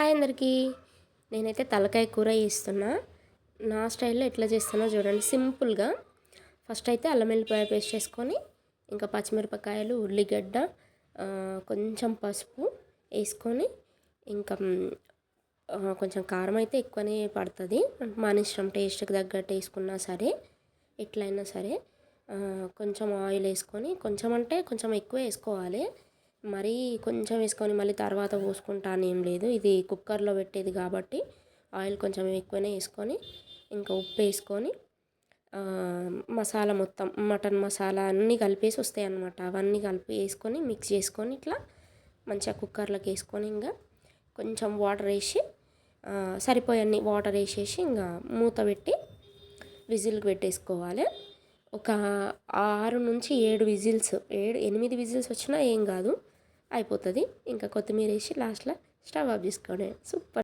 Hi అందరికీ. నేనైతే తలకాయ కూర చేస్తున్నా. నా స్టైల్లో ఎట్లా చేస్తానో చూడండి. సింపుల్గా ఫస్ట్ అయితే అల్లం వెల్లిపాయ పేస్ట్ చేసుకొని ఇంకా పచ్చిమిరపకాయలు ఉల్లిగడ్డ కొంచెం పసుపు వేసుకొని ఇంకా కొంచెం కారం అయితే ఎక్కువనే పడుతుంది. మన ఇష్టం టేస్ట్కి తగ్గట్టు వేసుకున్నా సరే ఎట్లయినా సరే కొంచెం ఆయిల్ వేసుకొని కొంచెం అంటే కొంచెం ఎక్కువ వేసుకోవాలి. మరీ కొంచెం వేసుకొని మళ్ళీ తర్వాత పోసుకుంటాను ఏం లేదు. ఇది కుక్కర్లో పెట్టేది కాబట్టి ఆయిల్ కొంచెం ఎక్కువనే వేసుకొని ఇంకా ఉప్పు వేసుకొని మసాలా మొత్తం మటన్ మసాలా అన్నీ కలిపేసి వస్తాయి అన్నమాట. అవన్నీ కలిపి వేసుకొని మిక్స్ చేసుకొని ఇట్లా మంచిగా కుక్కర్లోకి వేసుకొని ఇంకా కొంచెం వాటర్ వేసి సరిపోయన్ని వాటర్ వేసేసి ఇంకా మూత పెట్టి విజిల్కి పెట్టేసుకోవాలి. ఒక ఆరు నుంచి ఏడు విజిల్స్ ఏడు ఎనిమిది విజిల్స్ వచ్చినా ఏం కాదు అయిపోతుంది. ఇంకా కొత్తిమీర వేసి లాస్ట్లో స్టవ్ ఆఫ్ చేసుకోండి సూపర్.